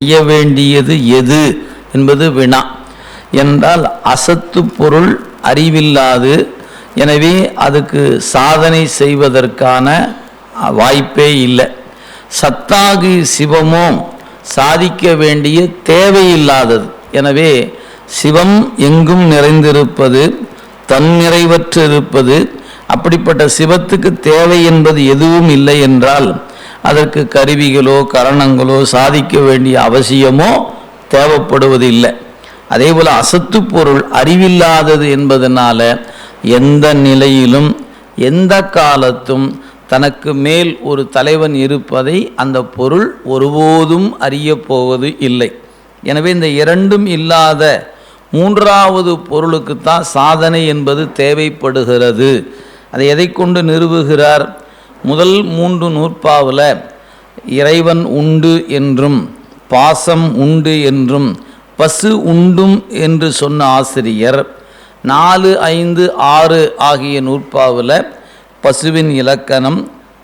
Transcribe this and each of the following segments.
செய்ய வேண்டியது எது என்பது வினா. என்றால் அசத்து பொருள் அறிவில்லாது எனவே அதுக்கு சாதனை செய்வதற்கான வாய்ப்பே இல்லை. சத்தாகி சிவமோ சாதிக்க வேண்டிய தேவையில்லாதது எனவே சிவம் எங்கும் நிறைந்திருப்பது தன்னிறைவற்று இருப்பது அப்படிப்பட்ட சிவத்துக்கு தேவை என்பது எதுவும் இல்லை என்றால் அதற்கு கருவிகளோ கரணங்களோ சாதிக்க வேண்டிய அவசியமோ தேவைப்படுவது இல்லை அதே போல் அசத்து பொருள் அறிவில்லாதது என்பதனால எந்த நிலையிலும் எந்த காலத்தும் தனக்கு மேல் ஒரு தலைவன் இருப்பதை அந்த பொருள் ஒருபோதும் அறியப்போவது இல்லை. எனவே இந்த இரண்டும் இல்லாத மூன்றாவது பொருளுக்குத்தான் சாதனை என்பது தேவைப்படுகிறது. அதை எதை கொண்டு நிறுவுகிறார்? முதல் மூன்று நூற்பாவில் இறைவன் உண்டு என்றும் பாசம் உண்டு என்றும் பசு உண்டும் என்று சொன்ன ஆசிரியர் நாலு ஐந்து ஆறு ஆகிய நூற்பாவில் பசுவின் இலக்கணம்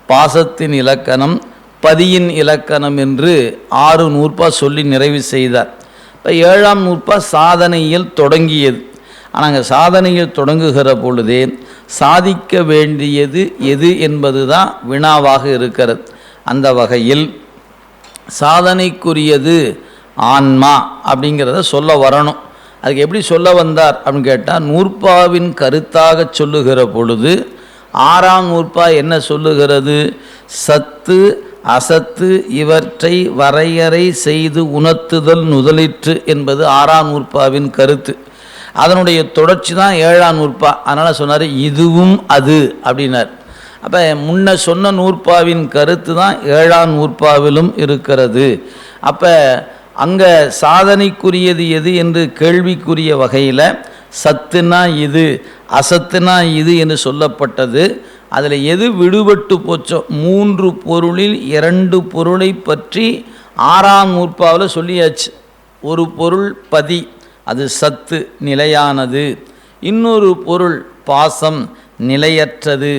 பாசத்தின் இலக்கணம் பதியின் இலக்கணம் என்று ஆறு நூற்பா சொல்லி நிறைவு செய்தார். இப்போ ஏழாம் நூற்பா சாதனையில் தொடங்கியது. ஆனால் அங்கே சாதனையில் தொடங்குகிற பொழுதே சாதிக்க வேண்டியது எது என்பது தான் வினாவாக இருக்கிறது. அந்த வகையில் சாதனைக்குரியது ஆன்மா அப்படிங்கிறத சொல்ல வரணும். அதுக்கு எப்படி சொல்ல வந்தார் அப்படின்னு கேட்டால் நூற்பாவின் கருத்தாக சொல்லுகிற பொழுது ஆறாம் நூற்பா என்ன சொல்லுகிறது? சத்து அசத்து இவற்றை வரையறை செய்து உணர்த்துதல் நுதலிற்று என்பது ஆறாம் நூற்பாவின் கருத்து. அதனுடைய தொடர்ச்சி தான் ஏழாம் நூற்பா. அதனால் சொன்னார் இதுவும் அது அப்படின்னார். அப்போ முன்ன சொன்ன நூற்பாவின் கருத்து தான் ஏழாம் நூற்பாவிலும் இருக்கிறது. அப்போ அங்கே சாதனைக்குரியது எது என்று கேள்விக்குரிய வகையில் சத்துனா இது அசத்துனா இது என்று சொல்லப்பட்டது. அதில் எது விடுபட்டு போச்சோ மூன்று பொருளில் இரண்டு பொருளை பற்றி ஆறாம் நூற்பாவில் சொல்லியாச்சு. ஒரு பொருள் பதி அது சத்து நிலையானது. இன்னொரு பொருள் பாசம் நிலையற்றது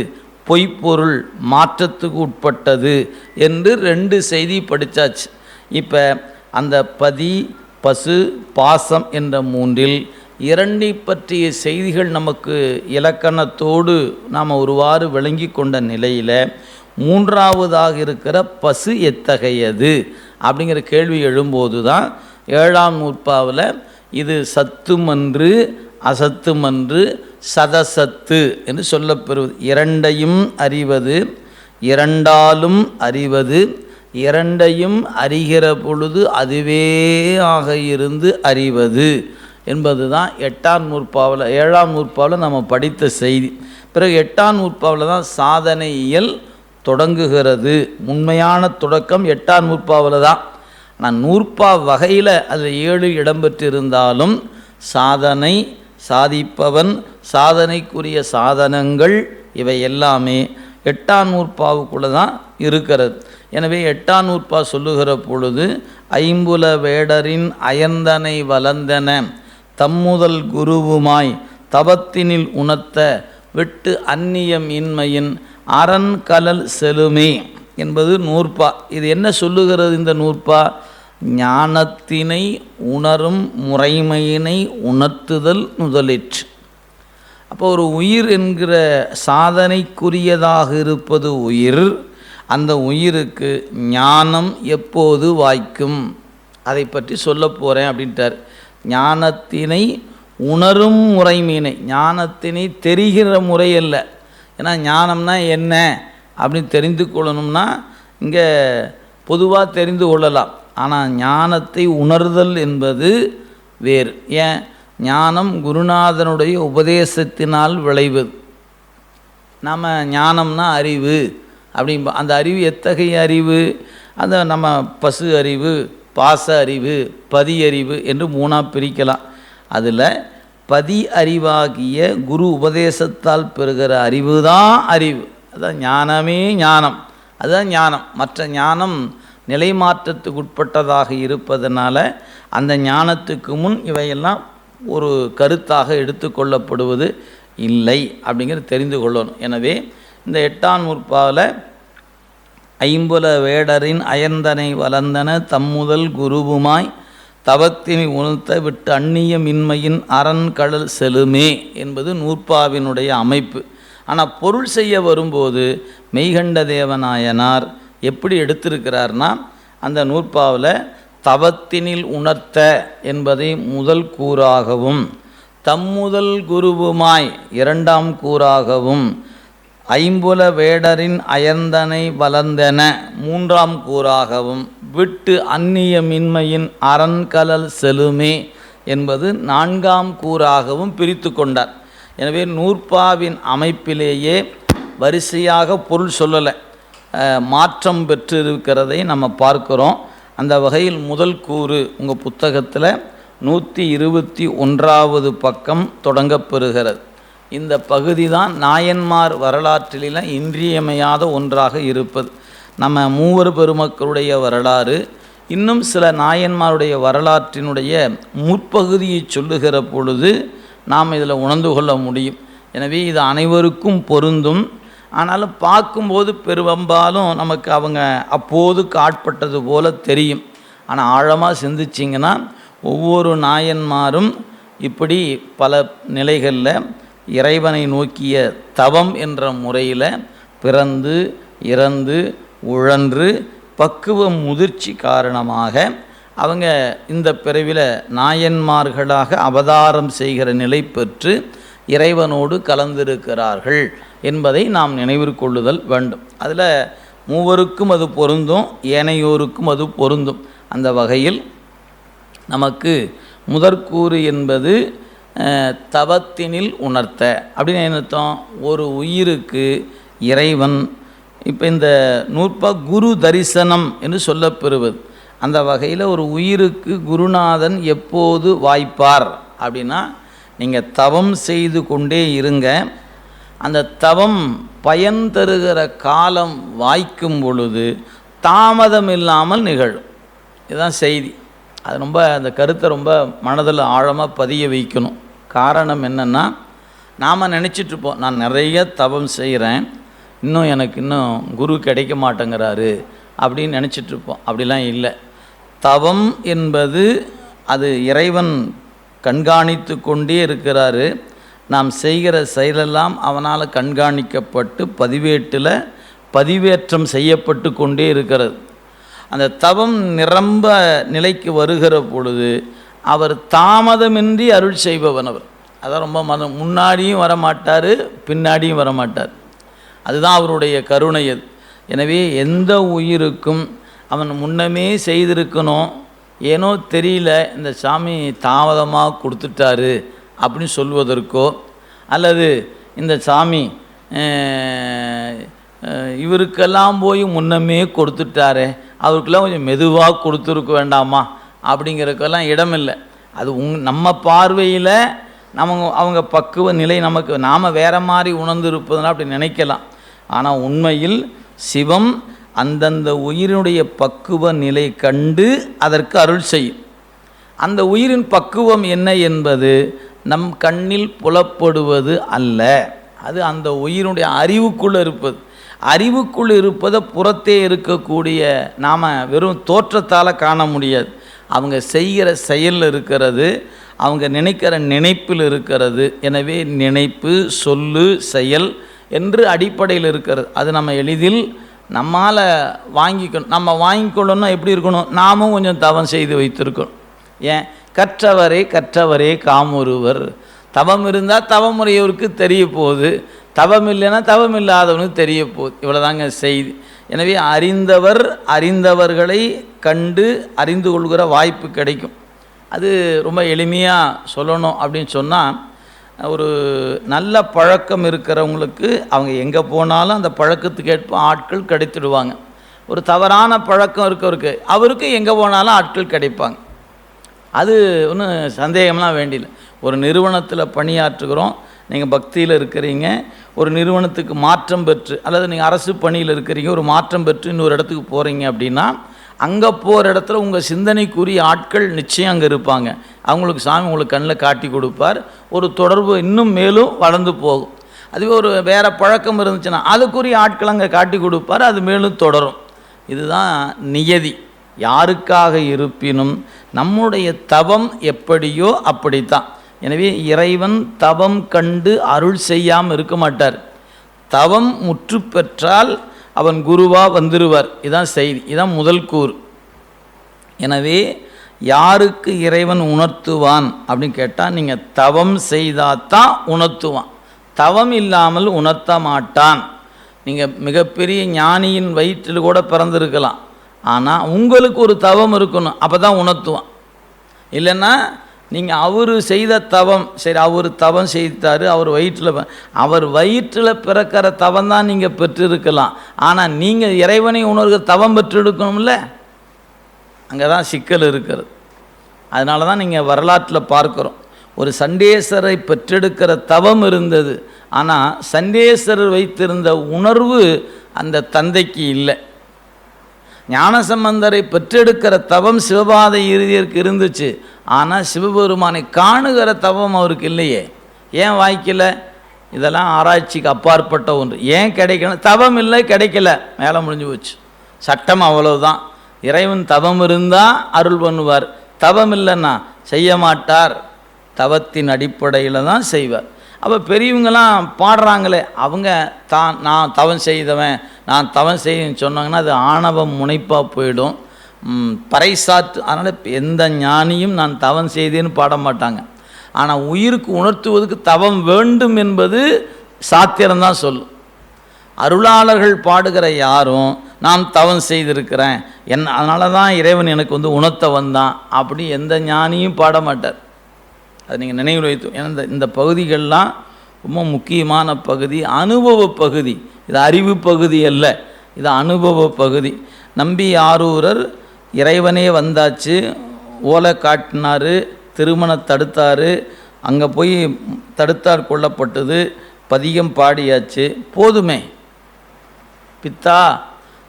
பொய்ப்பொருள் மாற்றத்துக்கு உட்பட்டது என்று ரெண்டு செய்தி படித்தாச்சு இப்போ அந்த பதி பசு பாசம் என்ற மூன்றில் இரண்டை பற்றிய செய்திகள் நமக்கு இலக்கணத்தோடு நாம் ஒருவாறு விளங்கி கொண்ட நிலையில் மூன்றாவதாக இருக்கிற பசு எத்தகையது? அப்படிங்கிற கேள்வி எழும்போது தான் ஏழாம் நூற்பாவில் இது சத்துமன்று அசத்துமன்று சதசத்து என்று சொல்லப்பெறுவது. இரண்டையும் அறிவது இரண்டாலும் அறிவது இரண்டையும் அறிகிற பொழுது அதுவே ஆக இருந்து அறிவது என்பது தான் எட்டாம் நூற்பாவில் ஏழாம் நூற்பாவில் நம்ம படித்த செய்தி. பிறகு எட்டாம் நூற்பாவில் தான் சாதனையியல் தொடங்குகிறது. உண்மையான தொடக்கம் எட்டாம் நூற்பாவில் தான். ஆனால் நூற்பா வகையில் அதில் ஏழு இடம்பெற்றிருந்தாலும் சாதனை சாதிப்பவன் சாதனைக்குரிய சாதனங்கள் இவை எல்லாமே எட்டாம் நூற்பாவுக்குள்ளே தான் இருக்கிறது. எனவே எட்டாம் நூற்பா சொல்லுகிற பொழுது ஐம்புல வேடரின் அயந்தனை வளர்ந்தன தம்முதல் குருவுமாய் தவத்தினில் உணர்த்த விட்டு அந்நியம் இன்மையின் அரண் கலல் செலுமே. என்பது நூற்பா. இது என்ன சொல்லுகிறது இந்த நூற்பா? ஞானத்தினை உணரும் முறைமையினை உணர்த்துதல் முதலிற்று. அப்போ ஒரு உயிர் என்கிற சாதனைக்குரியதாக இருப்பது உயிர். அந்த உயிருக்கு ஞானம் எப்போது வாய்க்கும்? அதை பற்றி சொல்ல போகிறேன் அப்படின்ட்டார். ஞானத்தினை உணரும் முறைமையினை. ஞானத்தினை தெரிகிற முறை அல்ல. ஏன்னா ஞானம்னா என்ன? அப்படின்னு தெரிந்து கொள்ளணும்னா இங்கே பொதுவாக தெரிந்து கொள்ளலாம். ஆனால் ஞானத்தை உணர்தல் என்பது வேறு. ஏன்? ஞானம் குருநாதனுடைய உபதேசத்தினால் விளைவது நம்ம ஞானம்னா அறிவு. அப்படிம்ப அந்த அறிவு எத்தகைய அறிவு? அந்த நம்ம பசு அறிவு பாச அறிவு பதி அறிவு என்று மூணாக பிரிக்கலாம். அதில் பதி அறிவாகிய குரு உபதேசத்தால் பெறுகிற அறிவு தான் அறிவு. அதுதான் ஞானமே ஞானம். அதுதான் ஞானம். மற்ற ஞானம் நிலை மாற்றத்துக்கு உட்பட்டதாக இருப்பதனால அந்த ஞானத்துக்கு முன் இவையெல்லாம் ஒரு கருத்தாக எடுத்துக்கொள்ளப்படுவது இல்லை அப்படிங்கிறது தெரிந்து கொள்ளணும். எனவே இந்த எட்டாம் முற்பாவில் ஐம்புல வேடரின் அயர்ந்தனை வளர்ந்தன தம்முதல் குருவுமாய் தவத்தினை உணர்த்த விட்டு அந்நிய மின்மையின் அரண்கடல் செலுமே என்பது நூற்பாவினுடைய அமைப்பு. ஆனால் பொருள் செய்ய வரும்போது மெய்கண்ட தேவநாயனார் எப்படி எடுத்திருக்கிறார்னா அந்த நூற்பாவில் தவத்தினில் உணர்த்த என்பதை முதல் கூறாகவும் தம்முதல் குருவுமாய் இரண்டாம் கூறாகவும் ஐம்புல வேடரின் அயர்ந்தனை வளர்ந்தன மூன்றாம் கூறாகவும் விட்டு அந்நிய மின்மையின் அரண்கலல் செலுமே என்பது நான்காம் கூறாகவும் பிரித்து கொண்டார். எனவே நூற்பாவின் அமைப்பிலேயே வரிசையாக பொருள் சொல்லலை. மாற்றம் மாற்றம் பெற்றிருக்கிறதை நம்ம பார்க்குறோம். அந்த வகையில் முதல் கூறு உங்கள் புத்தகத்தில் நூற்றி இருபத்தி ஒன்றாவது பக்கம் தொடங்கப்பெறுகிறது. இந்த பகுதி தான் நாயன்மார் வரலாற்றிலாம் இன்றியமையாத ஒன்றாக இருப்பது. நம்ம மூவர் பெருமக்களுடைய வரலாறு இன்னும் சில நாயன்மாருடைய வரலாற்றினுடைய முற்பகுதியை சொல்லுகிற பொழுது நாம் இதில் உணர்ந்து கொள்ள முடியும். எனவே இது அனைவருக்கும் பொருந்தும். ஆனாலும் பார்க்கும்போது பெரும்பாலும் நமக்கு அவங்க அப்போது காட்பட்டது போல தெரியும். ஆனால் ஆழமாக சிந்திச்சிங்கன்னா ஒவ்வொரு நாயன்மாரும் இப்படி பல நிலைகளில் இறைவனை நோக்கிய தவம் என்ற முறையில் பிறந்து இறந்து உழன்று பக்குவ முதிர்ச்சி காரணமாக அவங்க இந்த பிறவியில் நாயன்மார்களாக அவதாரம் செய்கிற நிலை பெற்று இறைவனோடு கலந்திருக்கிறார்கள் என்பதை நாம் நினைவிற்கொள்ளுதல் வேண்டும். அதில் மூவருக்கும் அது பொருந்தும் ஏனையோருக்கும் அது பொருந்தும். அந்த வகையில் நமக்கு முதற்கூறு என்பது தவத்தினில் உணர்த்த. அப்படின்னு என்ன ஒரு உயிருக்கு இறைவன் இப்போ இந்த நூற்பா குரு தரிசனம் என்று சொல்லப்பெறுவது. அந்த வகையில் ஒரு உயிருக்கு குருநாதன் எப்போது வாய்ப்பார் அப்படின்னா நீங்கள் தவம் செய்து கொண்டே இருங்க. அந்த தவம் பயன் தருகிற காலம் வாய்க்கும் பொழுது தாமதம் இல்லாமல் நிகழும். இதுதான் செய்தி. அது ரொம்ப அந்த கருத்தை ரொம்ப மனதில் ஆழமாக பதிய வைக்கணும். காரணம் என்னென்னா நாம் நினச்சிட்ருப்போம் நான் நிறைய தவம் செய்கிறேன் இன்னும் எனக்கு இன்னும் குரு கிடைக்க மாட்டேங்கிறாரு அப்படின்னு நினச்சிட்ருப்போம் அப்படிலாம் இல்லை. தவம் என்பது அது இறைவன் கண்காணித்து கொண்டே இருக்கிறாரு. நாம் செய்கிற செயலெல்லாம் அவனால் கண்காணிக்கப்பட்டு பதிவேட்டில் பதிவேற்றம் செய்யப்பட்டு கொண்டே இருக்கிறது. அந்த தவம் நிரம்ப நிலைக்கு வருகிற பொழுது அவர் தாமதமின்றி அருள் செய்பவன் அவர். அதான் ரொம்ப மன முன்னாடியும் வரமாட்டார் பின்னாடியும் வரமாட்டார். அதுதான் அவருடைய கருணை அது. எனவே எந்த உயிருக்கும் அவன் முன்னமே செய்திருக்கணும். ஏனோ தெரியல இந்த சாமி தாமதமாக கொடுத்துட்டாரு அப்படின்னு சொல்வதற்கோ அல்லது இந்த சாமி இவருக்கெல்லாம் போய் முன்னமே கொடுத்துட்டாரே அவருக்கெல்லாம் கொஞ்சம் மெதுவாக கொடுத்துருக்க வேண்டாமா? அப்படிங்கிறதுக்கெல்லாம் இடமில்லை. அது உங் நம்ம பார்வையில் நம்ம அவங்க பக்குவ நிலை நமக்கு நாம் வேற மாதிரி உணர்ந்திருப்பதுனா அப்படி நினைக்கலாம். ஆனால் உண்மையில் சிவம் அந்தந்த உயிரினுடைய பக்குவ நிலை கண்டு அதற்கு அருள் செய்யும். அந்த உயிரின் பக்குவம் என்ன என்பது நம் கண்ணில் புலப்படுவது அல்ல. அது அந்த உயிரினுடைய அறிவுக்குள்ளே இருப்பது. அறிவுக்குள் இருப்பதை புறத்தே இருக்கக்கூடிய நாம் வெறும் தோற்றத்தால் காண முடியாது. அவங்க செய்கிற செயலில் இருக்கிறது அவங்க நினைக்கிற நினைப்பில் இருக்கிறது. எனவே நினைப்பு சொல்லு செயல் என்று அடிப்படையில் இருக்கிறது. அது நம்ம எளிதில் நம்மால் வாங்கிக்கணும் நம்ம வாங்கிக்கொள்ளணும் எப்படி இருக்கணும்? நாமும் கொஞ்சம் தவம் செய்து வைத்திருக்கணும். ஏன்? கற்றவரே கற்றவரே காமொருவர். தவம் இருந்தால் தவமுறையோருக்கு தெரிய போகுது தவம் இல்லைன்னா தவம் இல்லாதவனுக்கு தெரிய போகுது இவ்வளோதாங்க செய்தி. எனவே அறிந்தவர் அறிந்தவர்களை கண்டு அறிந்து கொள்கிற வாய்ப்பு கிடைக்கும். அது ரொம்ப எளிமையாக சொல்லணும் அப்படின்னு சொன்னால் ஒரு நல்ல பழக்கம் இருக்கிறவங்களுக்கு அவங்க எங்கே போனாலும் அந்த பழக்கத்துக்கு ஏற்ப ஆட்கள் கிடைத்திடுவாங்க. ஒரு தவறான பழக்கம் இருக்கவருக்கு அவருக்கு எங்கே போனாலும் ஆட்கள் கிடைப்பாங்க. அது ஒன்றும் சந்தேகம்லாம் வேண்டியில்லை. ஒரு நிறுவனத்தில் பணியாற்றுகிறோம் நீங்கள் பக்தியில் இருக்கிறீங்க ஒரு நிறுவனத்துக்கு மாற்றம் பெற்று அல்லது நீங்கள் அரசு பணியில் இருக்கிறீங்க ஒரு மாற்றம் பெற்று இன்னொரு இடத்துக்கு போகிறீங்க அப்படின்னா அங்கே போகிற இடத்துல உங்கள் சிந்தனைக்குரிய ஆட்கள் நிச்சயம் அங்கே இருப்பாங்க. அவங்களுக்கு சாமி உங்களுக்கு கண்ணில் காட்டி கொடுப்பார். ஒரு தொடர்பு இன்னும் மேலும் வளர்ந்து போகும். அதுவே ஒரு வேறு பழக்கம் இருந்துச்சுன்னா அதுக்குரிய ஆட்கள் அங்கே காட்டி கொடுப்பார். அது மேலும் தொடரும். இதுதான் நியதி. யாருக்காக இருப்பினும் நம்முடைய தவம் எப்படியோ அப்படித்தான். எனவே இறைவன் தவம் கண்டு அருள் செய்யாமல் இருக்க மாட்டார். தவம் முற்று பெற்றால் அவன் குருவாக வந்துருவார். இதான் செய்தி. இதான் முதல் கூறு. எனவே யாருக்கு இறைவன் உணர்த்துவான் அப்படின்னு கேட்டால் நீங்கள் தவம் செய்தாதான் உணர்த்துவான். தவம் இல்லாமல் உணர்த்த மாட்டான். நீங்கள் மிகப்பெரிய ஞானியின் வயிற்றில் கூட பிறந்திருக்கலாம். ஆனால் உங்களுக்கு ஒரு தவம் இருக்கணும். அப்போ தான் உணர்த்துவான். இல்லைன்னா நீங்கள் அவர் செய்த தவம் சரி அவர் தவம் செய்தார் அவர் வயிற்றில் அவர் வயிற்றில் பிறக்கிற தவம் தான் நீங்கள் பெற்றிருக்கலாம். ஆனால் நீங்கள் இறைவனை உணர்கிற தவம் பெற்றெடுக்கணும்ல? அங்கே தான் சிக்கல் இருக்கிறது. அதனால தான் நீங்கள் வரலாற்றில் பார்க்குறோம். ஒரு சண்டேஸ்வரை பெற்றெடுக்கிற தவம் இருந்தது. ஆனால் சண்டேஸ்வரர் வைத்திருந்த உணர்வு அந்த தந்தைக்கு இல்லை. ஞானசம்பந்தரை பெற்றெடுக்கிற தவம் சிவபாத இறுதியருக்கு இருந்துச்சு. ஆனால் சிவபெருமானை காணுகிற தவம் அவருக்கு இல்லையே. ஏன் வாய்க்கல? இதெல்லாம் ஆராய்ச்சிக்கு அப்பாற்பட்ட ஒன்று. ஏன் கிடைக்கணும் தவம் இல்லை கிடைக்கல. மேலே முடிஞ்சு போச்சு. சட்டம் அவ்வளவுதான். இறைவன் தவம் இருந்தால் அருள் பண்ணுவார். தவம் இல்லைன்னா செய்ய மாட்டார். தவத்தின் அடிப்படையில் தான் செய்வார். அப்போ பெரியவங்களாம் பாடுறாங்களே அவங்க தான் நான் தவம் செய்தவன் நான் தவம் செய்யன்னு சொன்னாங்கன்னா அது ஆணவம் முனைப்பாக போயிடும். பறைசாற்று அதனால் எந்த ஞானியும் நான் தவம் செய்தேன்னு பாட மாட்டாங்க. ஆனால் உயிருக்கு உணர்த்துவதற்கு தவம் வேண்டும் என்பது சாத்திரம்தான் சொல்லும். அருளாளர்கள் பாடுகிற யாரும் நான் தவம் செய்திருக்கிறேன் என் அதனால தான் இறைவன் எனக்கு வந்து உணர்த்த வந்தான் அப்படி எந்த ஞானியும் பாட மாட்டார். அதை நீங்கள் நினைவில் வைத்து ஏன்னா இந்த இந்த பகுதிகள்லாம் ரொம்ப முக்கியமான பகுதி அனுபவ பகுதி. இது அறிவு பகுதி அல்ல இது அனுபவ பகுதி. நம்பி ஆரூரர் இறைவனே வந்தாச்சு ஓலை காட்டினார் திருமணம் தடுத்தார் அங்கே போய் தடுத்தார் கொல்லப்பட்டது பதிகம் பாடியாச்சு போதுமே. பித்தா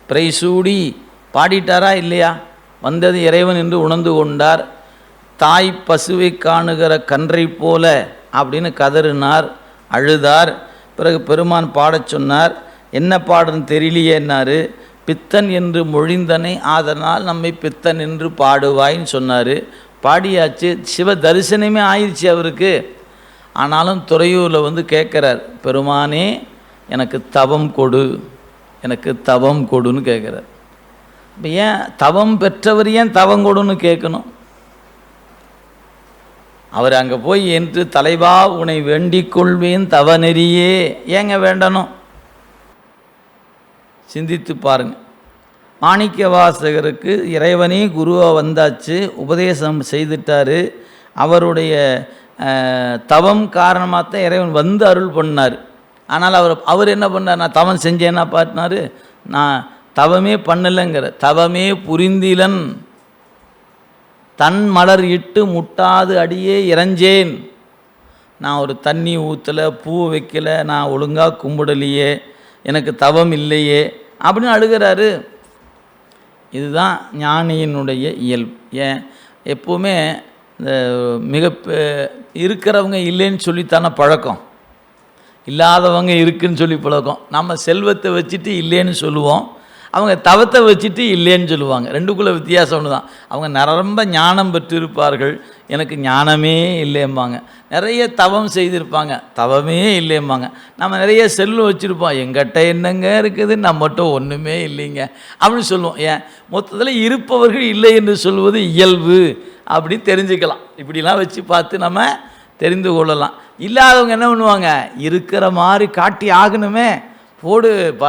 பிரைசூடி பாடிட்டாரா இல்லையா? வந்தது இறைவன் என்று உணர்ந்து கொண்டார். தாய் பசுவை காணுகிற கன்றை போல அப்படின்னு கதறினார் அழுதார். பிறகு பெருமான் பாடச் சொன்னார் என்ன பாடுன்னு தெரியலையேன்னாரு பித்தன் என்று மொழிந்தனை அதனால் நம்மை பித்தன் என்று பாடுவாய்ன்னு சொன்னார். பாடியாச்சு. சிவ தரிசனமே ஆயிடுச்சு அவருக்கு. ஆனாலும் துறையூரில் வந்து கேட்குறார் பெருமானே எனக்கு தவம் கொடு. எனக்கு தவம் கொடுன்னு கேட்குறார். இப்போ ஏன் தவம் பெற்றவர் ஏன் தவம் கொடுன்னு கேட்கணும்? அவர் அங்கே போய் என்று தலைவா உன்னை வேண்டிக் கொள்வேன் தவநெறியே. ஏங்க வேண்டணும்? சிந்தித்து பாருங்க. மாணிக்க வாசகருக்கு இறைவனே குருவாக வந்தாச்சு. உபதேசம் செய்துட்டார். அவருடைய தவம் காரணமாக தான் இறைவன் வந்து அருள் பண்ணார். ஆனால் அவர் அவர் என்ன பண்ணார்? நான் தவம் செஞ்சேன்னா பாட்டினாரு நான் தவமே பண்ணலைங்கிற தவமே புரிந்திலன். தன் மலர் இட்டு முட்டாது அடியே இறஞ்சேன். நான் ஒரு தண்ணி ஊற்றலை பூ வைக்கல நான் ஒழுங்காக கும்பிடலையே எனக்கு தவம் இல்லையே அப்படின்னு அழுகிறாரு. இதுதான் ஞானியினுடைய இயல்பு. ஏன்? எப்போவுமே இந்த மிக பெ- இருக்கிறவங்க இல்லைன்னு சொல்லித்தானே பழக்கம். இல்லாதவங்க இருக்குன்னு சொல்லி பழக்கம். நம்ம செல்வத்தை வச்சுட்டு இல்லைன்னு சொல்லுவோம். அவங்க தவத்தை வச்சுட்டு இல்லைன்னு சொல்லுவாங்க. ரெண்டுக்குள்ளே வித்தியாசம் ஒன்று தான் அவங்க நிரம்ப ஞானம் பெற்றிருப்பார்கள். எனக்கு ஞானமே இல்லைம்பாங்க. நிறைய தவம் செய்திருப்பாங்க. தவமே இல்லைம்பாங்க. நம்ம நிறைய செல்லு வச்சுருப்போம். எங்கிட்ட என்னங்க இருக்குது? நம்மகிட்ட ஒன்றுமே இல்லைங்க. அப்படின்னு சொல்லுவோம். ஏன்? மொத்தத்தில் இருப்பவர்கள் இல்லை என்று சொல்வது இயல்பு அப்படி தெரிஞ்சுக்கலாம். இப்படிலாம் வச்சு பார்த்து நம்ம தெரிந்து கொள்ளலாம். இல்லாதவங்க என்ன பண்ணுவாங்க? இருக்கிற மாதிரி காட்டி ஆகணுமே. போடு ப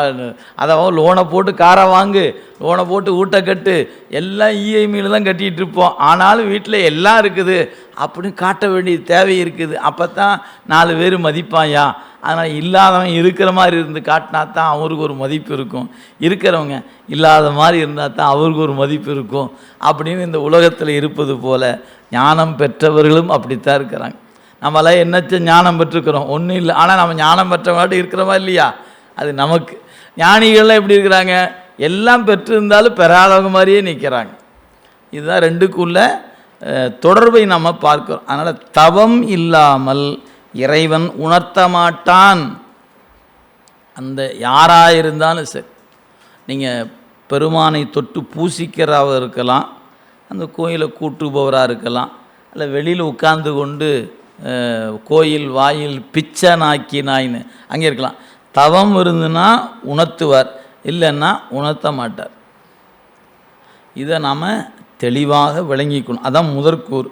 அதாவது லோனை போட்டு காரை வாங்கு லோனை போட்டு ஊட்ட கட்டு எல்லாம் இஎம்ஐயில் தான் கட்டிகிட்டு இருப்போம். ஆனாலும் வீட்டில் எல்லாம் இருக்குது. அப்படின்னு காட்ட வேண்டிய தேவை இருக்குது. அப்போ தான் நாலு பேர் மதிப்பாயா? அதனால் இல்லாதவன் இருக்கிற மாதிரி இருந்து காட்டினா தான் அவருக்கு ஒரு மதிப்பு இருக்கும். இருக்கிறவங்க இல்லாத மாதிரி இருந்தால் தான் அவருக்கு ஒரு மதிப்பு இருக்கும். அப்படின்னு இந்த உலகத்தில் இருப்பது போல் ஞானம் பெற்றவர்களும் அப்படித்தான் இருக்கிறாங்க. நம்மளாம் என்னச்ச ஞானம் பெற்றுக்கிறோம்? ஒன்றும் இல்லை. ஆனால் நம்ம ஞானம் பெற்றவங்களாட்ட இருக்கிறோமா இல்லையா? அது நமக்கு. ஞானிகள்லாம் எப்படி இருக்கிறாங்க? எல்லாம் பெற்றிருந்தாலும் பெறாதவங்க மாதிரியே நிற்கிறாங்க இதுதான் ரெண்டுக்குள்ள தொடர்பை நம்ம பார்க்கிறோம். அதனால் தவம் இல்லாமல் இறைவன் உணர்த்த மாட்டான். அந்த யாராக இருந்தாலும் சரி. நீங்கள் பெருமானை தொட்டு பூசிக்கிறவராக இருக்கலாம். அந்த கோயிலை கூட்டுபவராக இருக்கலாம். இல்லை வெளியில் உட்கார்ந்து கொண்டு கோயில் வாயில் பிச்சை நாக்கினாய்ன்னு அங்கே இருக்கலாம். தவம் இருந்துன்னா உணர்த்துவார் இல்லைன்னா உணர்த்த மாட்டார் இதை நாம் தெளிவாக விளங்கிக்கணும். அதான் முதற்கூறு.